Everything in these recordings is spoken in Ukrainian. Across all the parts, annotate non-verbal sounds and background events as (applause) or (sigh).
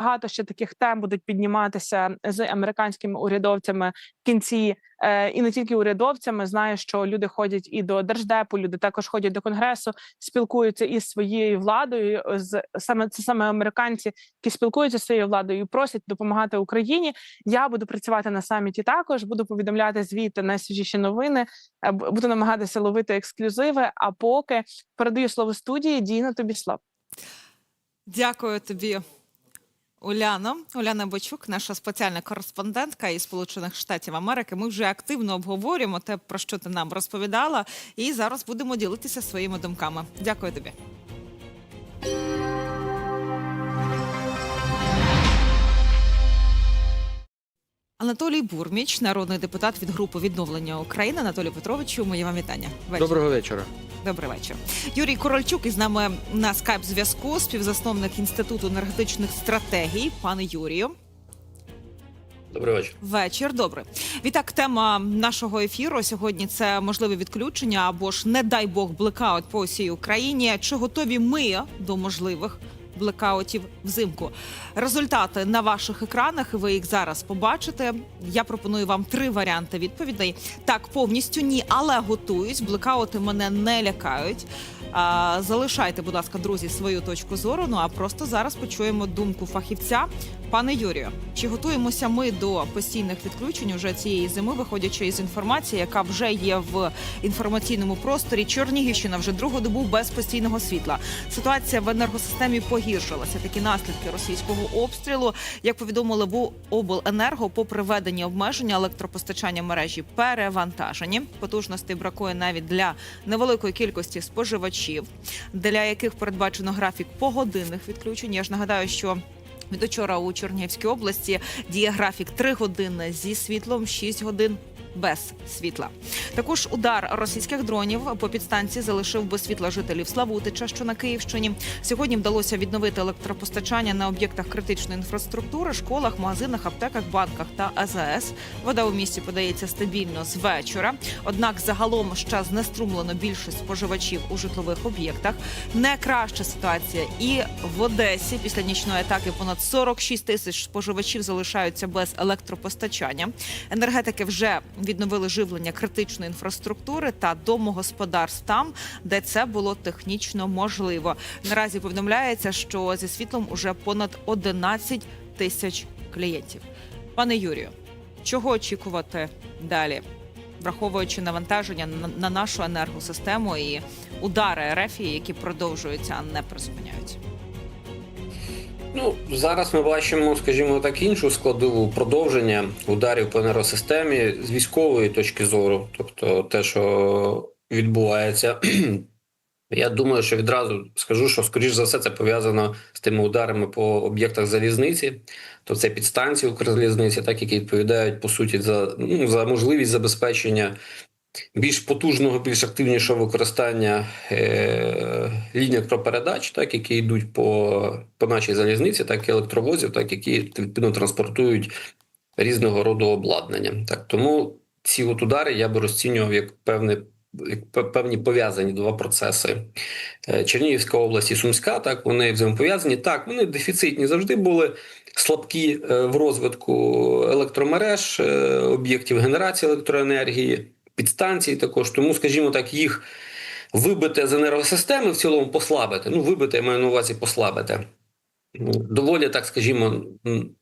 багато ще таких тем будуть підніматися з американськими урядовцями в кінці, е, і не тільки урядовцями. Знаю, що люди ходять і до держдепу, люди також ходять до конгресу, спілкуються із своєю владою. З саме це саме американці, які спілкуються зі своєю владою, і просять допомагати Україні. Я буду працювати на саміті. Також буду повідомляти звідти найсвіжіші новини. е, Буду намагатися ловити ексклюзиви. А поки передаю слово студії. Діна, тобі слово. Дякую тобі, Уляно. Уляна Бочук, наша спеціальна кореспондентка із Сполучених Штатів Америки. Ми вже активно обговорюємо те, про що ти нам розповідала, і зараз будемо ділитися своїми думками. Дякую тобі. Анатолій Бурміч, народний депутат від групи відновлення України. Анатолій Петровичу, моє вам вітання. Вечір. Доброго вечора. Добрий вечір. Юрій Корольчук із нами на скайп зв'язку, співзасновник інституту енергетичних стратегій. Пане Юрію, Добрий вечір. вечір. Добре. Відтак, тема нашого ефіру сьогодні це можливе відключення або ж, не дай Бог, блекаут по усій Україні. Чи готові ми до можливих? Блекаутів взимку. Результати на ваших екранах. Ви їх зараз побачите. Я пропоную вам три варіанти відповідей. Так, повністю ні, але готуюсь. Блекаути мене не лякають. А, залишайте, будь ласка, друзі, свою точку зору. Ну а просто зараз почуємо думку фахівця. Пане Юрію, чи готуємося ми до постійних відключень уже цієї зими, виходячи із інформації, яка вже є в інформаційному просторі? Чернігівщина вже другу добу без постійного світла. Ситуація в енергосистемі погіршилася. Такі наслідки російського обстрілу, як повідомили в обленерго, по приведенні обмеження електропостачання мережі перевантажені. Потужностей бракує навіть для невеликої кількості споживачів, для яких передбачено графік погодинних відключень. Я ж нагадаю, що від учора у Чернігівській області діє графік 3 години зі світлом, 6 годин. Без світла також удар російських дронів по підстанції залишив без світла жителів Славутича, що на Київщині. Сьогодні вдалося відновити електропостачання на об'єктах критичної інфраструктури, школах, магазинах, аптеках, банках та АЗС. Вода у місті подається стабільно з вечора. Однак загалом ще знеструмлено більшість споживачів у житлових об'єктах. Не краща ситуація і в Одесі після нічної атаки понад 46 тисяч споживачів залишаються без електропостачання. Енергетики вже відновили живлення критичної інфраструктури та домогосподарств там, де це було технічно можливо. Наразі повідомляється, що зі світлом уже понад 11 тисяч клієнтів. Пане Юрію, чого очікувати далі? Враховуючи навантаження на- на нашу енергосистему і удари РФ, які продовжуються, а не призупиняються. Ну зараз ми бачимо, скажімо так, іншу складову продовження ударів по енергосистемі з військової точки зору, тобто те, що відбувається. (clears throat) Я думаю, що відразу скажу, що скоріш за все це пов'язано з тими ударами по об'єктах залізниці, то це підстанції Укрзалізниці, так які відповідають по суті за, ну, за можливість забезпечення більш потужного, більш активнішого використання е, ліній електропередач, так які йдуть по, по нашій залізниці, так і електровозів, так які відповідно транспортують різного роду обладнання. Так тому ці от удари я би розцінював як певне. Певні пов'язані два процеси. Е, Чернігівська область і Сумська, так вони взаємопов'язані. Так, вони дефіцитні завжди були слабкі е, в розвитку електромереж, е, об'єктів генерації електроенергії, підстанцій також. Тому, скажімо так, їх вибити з енергосистеми в цілому послабити. Ну, вибити, я маю на увазі послабити. Ну, Доволі, так скажімо,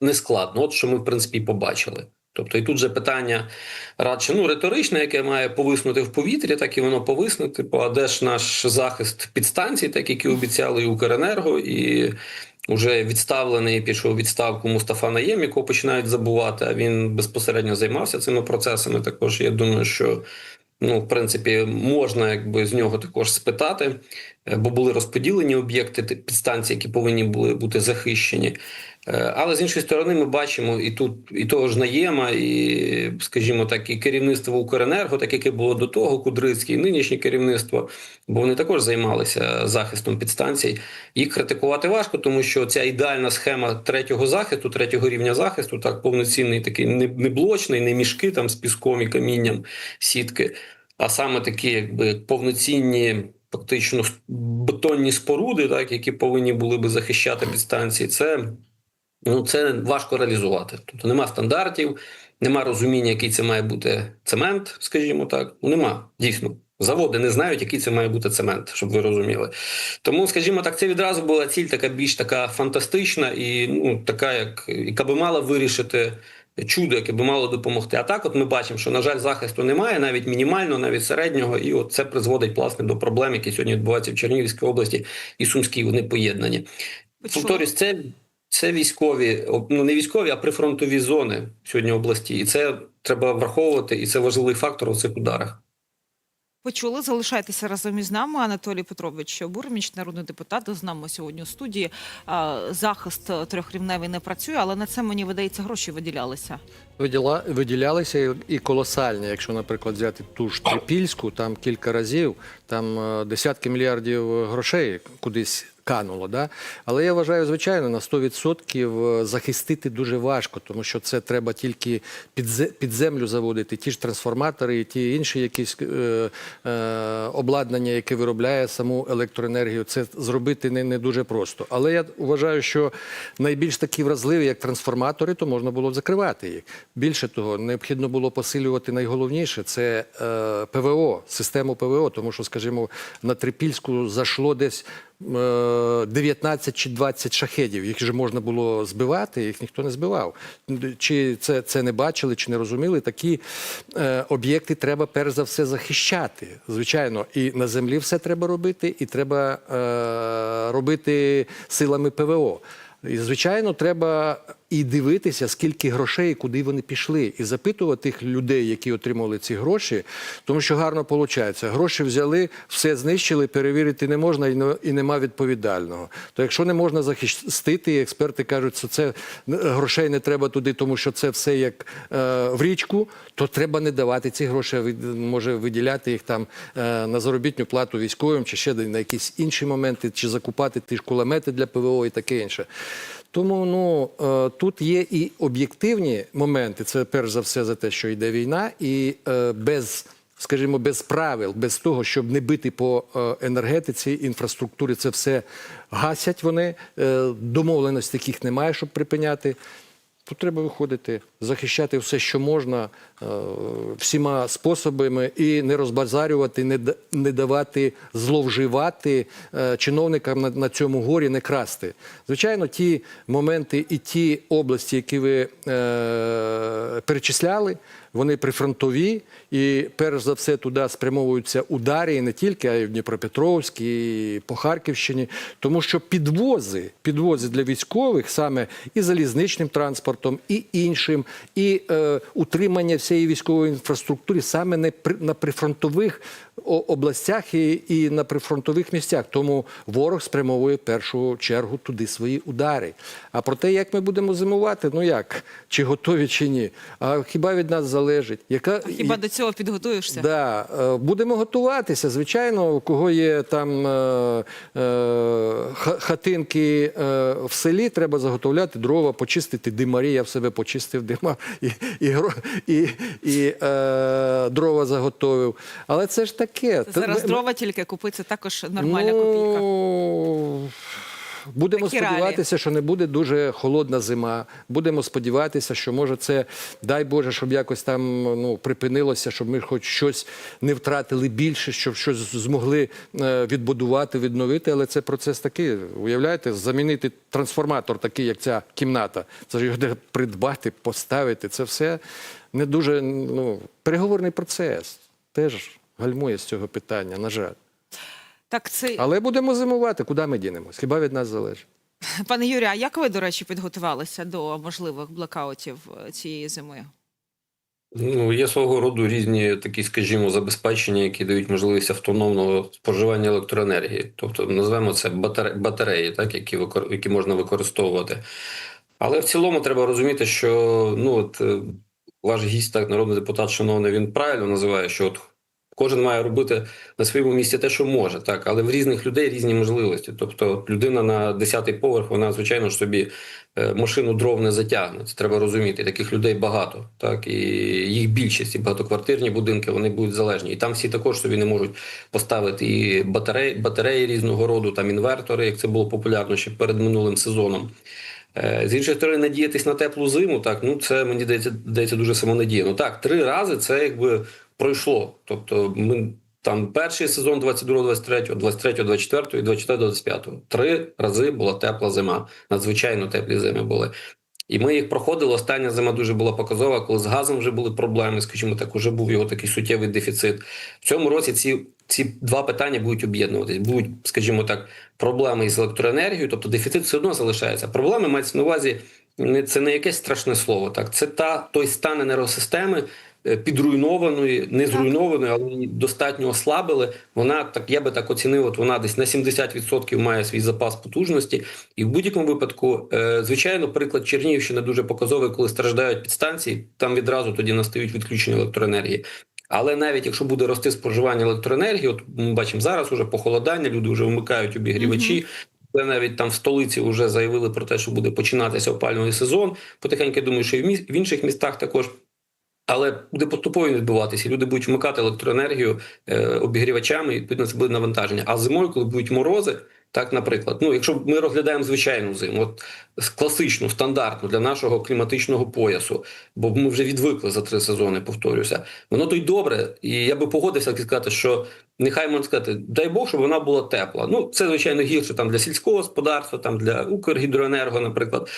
нескладно. От що ми, в принципі, побачили. Тобто, і тут же питання радше ну, риторичне, яке має повиснути в повітрі, так і воно повисне. Типу, а де ж наш захист підстанцій, так які обіцяли і Укренерго, і вже відставлений пішов відставку Мустафа Наєм, якого починають забувати. А він безпосередньо займався цими процесами. Також я думаю, що ну, в принципі, можна якби з нього також спитати, е, бо були розподілені об'єкти ти- підстанції, які повинні були бути захищені. Е, Але з іншої сторони, ми бачимо і тут і того ж наєма, і, скажімо так, і керівництво Укренерго, так яке було до того, Кудрицький, і нинішнє керівництво, бо вони також займалися захистом підстанцій. Їх критикувати важко, тому що ця ідеальна схема третього захисту, третього рівня захисту, так повноцінний такий не, блочний, не мішки там з піском і камінням сітки, а саме такі, якби повноцінні. Фактично бетонні споруди, так які повинні були би захищати підстанції, це Ну це важко реалізувати. Тобто нема стандартів, нема розуміння, який це має бути цемент, скажімо так. Ну нема дійсно. Заводи не знають, який це має бути цемент, щоб ви розуміли. Тому, скажімо так, це відразу була ціль така більш така фантастична і ну така, як яка би мала вирішити чудо, яке би мало допомогти. А так, от ми бачимо, що на жаль, захисту немає, навіть мінімального, навіть середнього, і от це призводить власне до проблем, які сьогодні відбуваються в Чернігівській області і Сумській. Вони поєднані. Повторюсь, це, це військові, ну не військові, а прифронтові зони сьогодні області, і це треба враховувати, і це важливий фактор у цих ударах. Почули, залишайтеся разом із нами. Анатолій Петрович Бурміч, народний депутат, з нами сьогодні у студії. Захист трьохрівневий не працює, але на це мені видається гроші виділялися. Виділа, виділялися і, і колосальні. Якщо, наприклад, взяти ту ж Трипільську, там кілька разів, там е, десятки мільярдів грошей кудись кануло. Да? Але я вважаю, звичайно, на 100% захистити дуже важко, тому що це треба тільки під, землю заводити, ті ж трансформатори, ті інші якісь е, е, обладнання, яке виробляє саму електроенергію. Це зробити не, не дуже просто. Але я вважаю, що найбільш такі вразливі, як трансформатори, то можна було закривати їх. Більше того, необхідно було посилювати найголовніше це е, ПВО, систему ПВО, тому що, скажімо, на Трипільську зайшло десь е, 19 чи 20 шахедів. Їх же можна було збивати, їх ніхто не збивав. Чи це, це не бачили, чи не розуміли? Такі е, об'єкти треба перш за все захищати. Звичайно, і на землі все треба робити, і треба е, робити силами ПВО. І, звичайно, треба і дивитися, скільки грошей, і куди вони пішли, і запитувати тих людей, які отримали ці гроші, тому що гарно виходить. Гроші взяли, все знищили, перевірити не можна і, не, нема відповідального. То якщо не можна захистити, експерти кажуть, що це е, грошей не треба туди, тому що це все як е, в річку, то треба не давати ці гроші, може виділяти їх там е, на заробітну плату військовим, чи ще на якісь інші моменти, чи закупати ті ж кулемети для ПВО і таке інше. Тому ну е, тут є і об'єктивні моменти. Це перш за все за те, що йде війна, і е, без. Скажімо, без правил, без того, щоб не бити по е, енергетиці, інфраструктурі, це все гасять вони. домовленості таких немає, щоб припиняти. Тут треба виходити, захищати все, що можна, е, всіма способами, і не розбазарювати, не, давати зловживати е, чиновникам на, цьому горі, не красти. Звичайно, ті моменти і ті області, які ви е, перечисляли, вони прифронтові, і перш за все туди спрямовуються удари і не тільки, а й в Дніпропетровській, і по Харківщині, тому що підвози, підвози для військових саме і залізничним транспортом, і іншим, і е, утримання всієї військової інфраструктури саме на прифронтових областях і, і на прифронтових місцях. Тому ворог спрямовує в першу чергу туди свої удари. А про те, як ми будемо зимувати, ну як, чи готові, чи ні. А хіба від нас залежить? Яка А хіба до цього підготуєшся? Да, е, будемо готуватися. Звичайно, у кого є там е, е, хатинки е, в селі, треба заготовляти дрова, почистити димарі. Я в себе почистив дима і, і, і, і е, дрова заготовив. Але це ж таке. Та Зараз ми- дрова тільки купити, це також нормальна копійка. ну, Будемо Такі сподіватися, що не буде дуже холодна зима. Будемо сподіватися, що може це, дай Боже, щоб якось там ну, припинилося, щоб ми хоч щось не втратили більше, щоб щось змогли е, відбудувати, відновити. Але це процес такий. Уявляєте, замінити трансформатор, такий, як ця кімната. Це ж його де придбати, поставити. Це все не дуже ну, переговорний процес. Теж гальмує з цього питання, на жаль. Так, це Але будемо зимувати, куди ми дінемось? Хіба від нас залежить? (laughs) пане Юрію, а як ви, до речі, підготувалися до можливих блекаутів е, цієї зими? Ну, є свого роду різні такі, скажімо, забезпечення, які дають можливість автономного споживання електроенергії. Тобто, називаємо це батаре- батареї, так, які, викор... які можна використовувати. Але в цілому треба розуміти, що ну, от, е, ваш гість, так, народний депутат, шановний, він правильно називає, що от кожен має робити на своєму місці те, що може, так, але в різних людей різні можливості. Тобто, людина на 10-й поверх, вона, звичайно ж собі е, машину дров не затягне. Це треба розуміти. Таких людей багато, так, і їх більшість, і багатоквартирні будинки, вони будуть залежні. І там всі також собі не можуть поставити і батареї, батареї різного роду, там інвертори, як це було популярно ще перед минулим сезоном. Е, З іншої сторони, надіятись на теплу зиму, так ну це мені здається, здається дуже самонадіяно. Так, три рази це якби пройшло. Тобто, ми там перший сезон 22-23, 23-24 і 24-25. Три рази була тепла зима. Надзвичайно теплі зими були. І ми їх проходили. Остання зима дуже була показова, коли з газом вже були проблеми. Скажімо так, уже був його такий суттєвий дефіцит. В цьому році ці, ці два питання будуть об'єднуватись. Будуть, скажімо так, проблеми із електроенергією, тобто дефіцит все одно залишається. Проблеми мається на увазі. Це не якесь страшне слово. Так, це та той стан енергосистеми підруйнованої, не зруйнованої, але достатньо ослабили. Вона так, я би так оцінив. От вона десь на 70% має свій запас потужності, і в будь-якому випадку, е, звичайно, приклад Чернігівщини дуже показовий, коли страждають підстанції. Там відразу тоді настають відключення електроенергії. Але навіть якщо буде рости споживання електроенергії, от ми бачимо зараз уже похолодання, люди вже вмикають обігрівачі. Це навіть там в столиці вже заявили про те, що буде починатися опалювальний сезон. Потихеньку я думаю, що і в інших містах також. Але буде поступово відбуватися. Люди будуть вмикати електроенергію е, обігрівачами, і відповідно це буде навантаження. А зимою, коли будуть морози, так, наприклад, ну якщо ми розглядаємо звичайну зиму, от класичну, стандартну для нашого кліматичного поясу, бо ми вже відвикли за три сезони, повторюся, воно то й добре. І я би погодився сказати, що нехай можна сказати, дай Бог, щоб вона була тепла. Ну це звичайно гірше там для сільського господарства, там для Укргідроенерго, наприклад.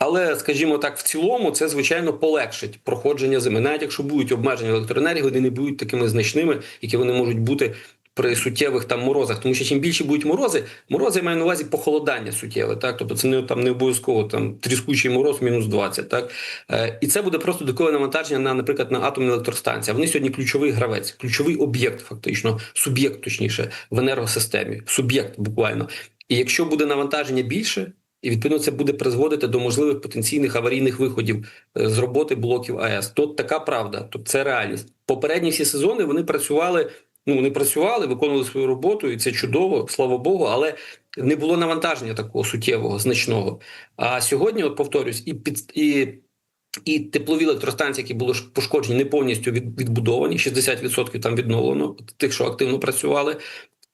Але, скажімо так, в цілому це звичайно полегшить проходження зими. Навіть якщо будуть обмеження електроенергії, вони не будуть такими значними, які вони можуть бути при суттєвих там морозах. Тому що чим більше будуть морози, морози я маю на увазі похолодання суттєве. Так, тобто це не там не обов'язково там тріскучий мороз мінус 20, Так е, і це буде просто додаткове навантаження на, наприклад, на атомні електростанції. Вони сьогодні ключовий гравець, ключовий об'єкт, фактично, суб'єкт, точніше, в енергосистемі, суб'єкт буквально. І якщо буде навантаження більше, і відповідно це буде призводити до можливих потенційних аварійних виходів е, з роботи блоків АЕС. Тут така правда, тобто це реальність. Попередні всі сезони вони працювали. Ну вони працювали, виконували свою роботу, і це чудово, слава Богу. Але не було навантаження такого суттєвого, значного. А сьогодні, от повторюсь, і під і. І теплові електростанції, які були пошкоджені, не повністю від, відбудовані. 60% там відновлено, тих, що активно працювали.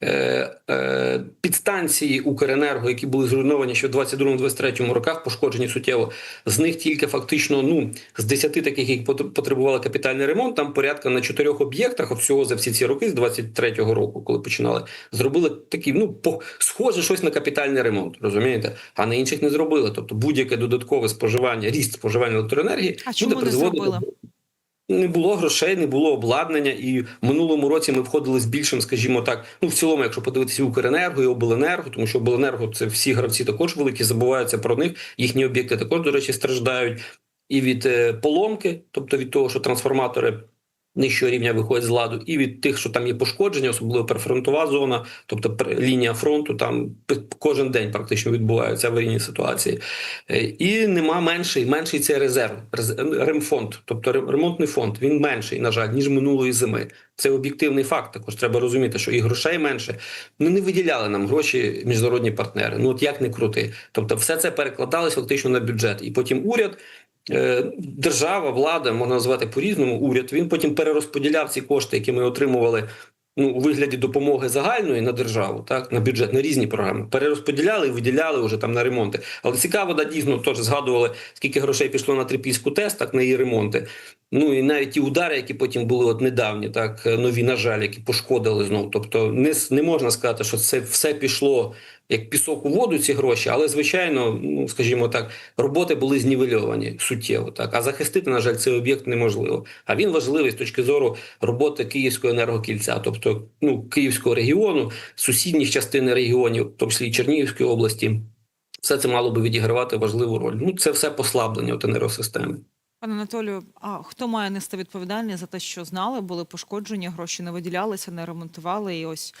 Е, е, підстанції Укренерго, які були зруйновані ще в 22-23 роках, пошкоджені суттєво. З них тільки фактично ну з 10 таких, які потр- потребували капітальний ремонт, там порядка на чотирьох об'єктах. От всього за всі ці роки, з 23-го року, коли починали, зробили такі, ну по схоже, щось на капітальний ремонт, розумієте? А на інших не зробили. Тобто будь-яке додаткове споживання, ріст споживання електроенергії А чому не зробили? Не було грошей, не було обладнання, і в минулому році ми входили з більшим, скажімо так. Ну в цілому, якщо подивитися Укренерго і обленерго, тому що обленерго це всі гравці також великі, забуваються про них. Їхні об'єкти також, до речі, страждають і від е, поломки, тобто від того, що трансформатори. Нижчого рівня виходять з ладу, і від тих, що там є пошкодження, особливо прифронтова зона, тобто лінія фронту, там кожен день практично відбуваються аварійні ситуації. Е, І нема менший, менший цей резерв, рез- ремфонд, тобто ремонтний фонд. Він менший, на жаль, ніж минулої зими. Це об'єктивний факт. Також треба розуміти, що і грошей менше. Ну не виділяли нам гроші міжнародні партнери. Ну от як не крути. Тобто, все це перекладалось фактично на бюджет, і потім уряд. Е, Держава, влада можна назвати по-різному. Уряд він потім перерозподіляв ці кошти, які ми отримували ну, у вигляді допомоги загальної на державу, так на бюджет, на різні програми. Перерозподіляли і виділяли вже там на ремонти. Але цікаво, да, дійсно теж згадували, скільки грошей пішло на трипільську ТЕС, так на її ремонти. Ну і навіть ті удари, які потім були от недавні, так нові, на жаль, які пошкодили знову. Тобто, не, не можна сказати, що це все пішло як пісок у воду, ці гроші, але звичайно, ну скажімо так, роботи були знівельовані суттєво. Так а захистити, на жаль, цей об'єкт неможливо. А він важливий з точки зору роботи Київського енергокільця, тобто ну Київського регіону, сусідніх частин регіонів, в тому числі Чернігівської області. Все це мало би відігравати важливу роль. Ну це все послаблення от енергосистеми. Пане Анатолію, а хто має нести відповідальність за те, що знали, були пошкоджені, гроші не виділялися, не ремонтували, і ось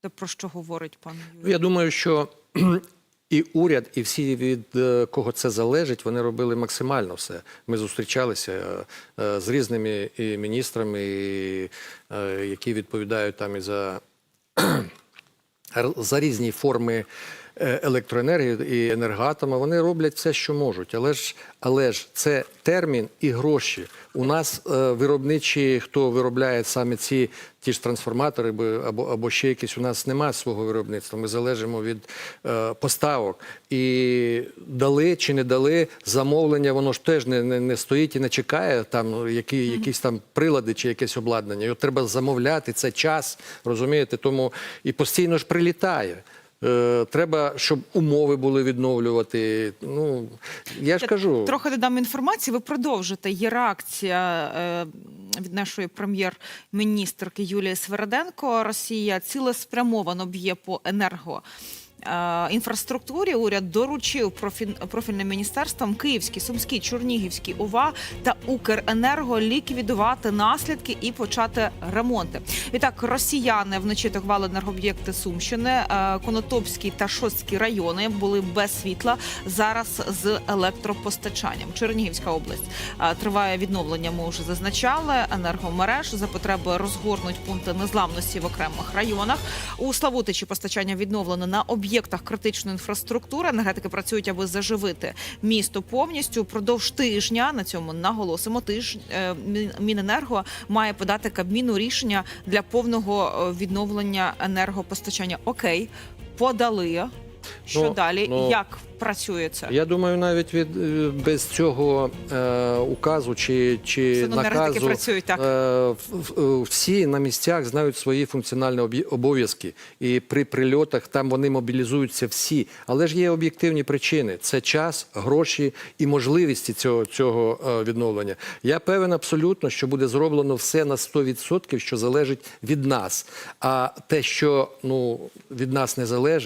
те, про що говорить пан Юрій. Я думаю, що (clears throat) і уряд, і всі від е, кого це залежить, вони робили максимально все. Ми зустрічалися е, е, з різними і міністрами, і, які відповідають там і за, (clears throat) за різні форми е, електроенергії і енергоатома, вони роблять все, що можуть. Але ж, але ж це термін і гроші. У нас е, виробничі, хто виробляє саме ці ті ж трансформатори або, або ще якісь, у нас немає свого виробництва. Ми залежимо від е, поставок. І дали чи не дали замовлення, воно ж теж не, не, не стоїть і не чекає там ну, які, якісь там прилади чи якесь обладнання. Його треба замовляти, це час, розумієте? Тому і постійно ж прилітає. Е, треба, щоб умови були відновлювати. Ну я ж кажу, Трохи додам інформації. Ви продовжите. Є реакція е, від нашої прем'єр-міністрки Юлії Свереденко. Росія цілеспрямовано б'є по енерго. Інфраструктурі уряд доручив профіль- профільним міністерствам Київський, Сумський, Чернігівський ОВА та Укренерго ліквідувати наслідки і почати ремонти. Відтак, росіяни вночі атакували енергооб'єкти Сумщини, е, Конотопський та Шостський райони були без світла. Зараз з електропостачанням. Чернігівська область е, триває відновлення. Ми вже зазначали енергомереж за потреби розгорнуть пункти незламності в окремих районах. У Славутичі постачання відновлено на об'єктах критичної інфраструктури. Енергетики працюють, аби заживити місто повністю. Продовж тижня на цьому наголосимо. Тиж е, Міненерго має подати Кабміну рішення для повного е, відновлення енергопостачання. Окей, подали. Що Ну, далі? ну, Як працює це? Я думаю, навіть від без цього е, указу чи, чи наказу працюють, так. е, е, всі на місцях знають свої функціональні обов'язки, і при прильотах там вони мобілізуються всі. Але ж є об'єктивні причини: це час, гроші і можливості цього, цього е, відновлення. Я певен абсолютно, що буде зроблено все на 100%, що залежить від нас. А те, що ну від нас не залежить.